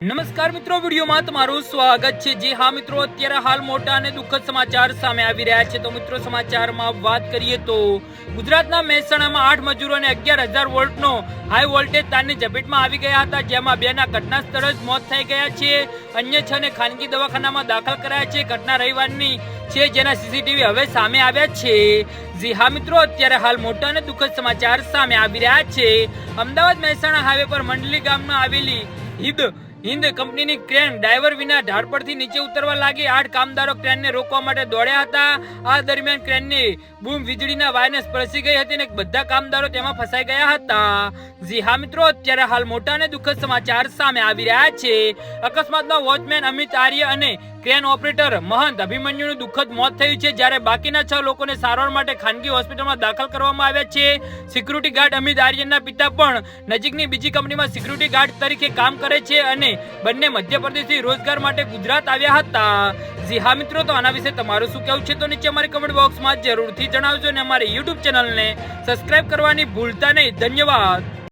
નમસ્કાર મિત્રો, વિડીયોમાં તમારું સ્વાગત છે. જે હા મિત્રો, અત્યારે હાલ મોટા અને દુઃખદ સમાચાર સામે આવી રહ્યા છે. તો મિત્રો, સમાચારમાં વાત કરીએ તો ગુજરાતના મહેસાણામાં આઠ મજૂરો અને અગિયાર હજાર વોલ્ટનો હાઈ વોલ્ટેજ તારની ઝપેટમાં આવી ગયા હતા, જેમાં બેના ઘટના સ્થળે જ મોત થઈ ગયા છે. અન્ય છ ને ખાનગી દવાખાનામાં દાખલ કરાયા છે. ઘટના રવિવારની છે, જેના સીસીટીવી હવે સામે આવ્યા છે. જી હા મિત્રો, અત્યારે હાલ મોટા અને દુઃખદ સમાચાર સામે આવી રહ્યા છે. અમદાવાદ મહેસાણા હાઈવે પર મંડલી ગામમાં આવેલી હિદ હિન્દ કંપનીની ક્રેન ડ્રાઈવર વિના ઢાળ નીચે ઉતરવા લાગી આઠ કામદારો ક્રેનને રોકવા માટે દોડ્યા હતા. આ દરમિયાન ક્રેનની બૂમ વીજળીના વાયરને સ્પર્શી ગઈ હતી અને બધા કામદારો તેમાં ફસાઈ ગયા હતા. જી હા મિત્રો, અત્યારે હાલ મોટા અને દુઃખદ સમાચાર સામે આવી રહ્યા છે. અકસ્માતમાં વોચમેન અમિત આર્ય અને ક્રેન ઓપરેટર મહંત અભિમન્યુનું દુઃખદ મોત થયું છે જ્યારે બાકીના છ લોકોને સારવાર માટે ખાનગી હોસ્પિટલમાં દાખલ કરવામાં આવ્યા છે. સિક્યુરિટી ગાર્ડ અમિત આર્યનના પિતા પણ નજીકની બીજી કંપનીમાં સિક્યુરિટી ગાર્ડ તરીકે કામ કરે છે અને બંને મધ્યપ્રદેશથી રોજગાર માટે ગુજરાત આવ્યા હતા. જી હા મિત્રો, તો આના વિશે તમારું શું કહેવું છે? તો નીચે અમારી કમેન્ટ બોક્સમાં જરૂરથી જણાવજો અને અમારી યુટ્યુબ ચેનલને સબસ્ક્રાઇબ કરવાની ભૂલતા નહીં. ધન્યવાદ.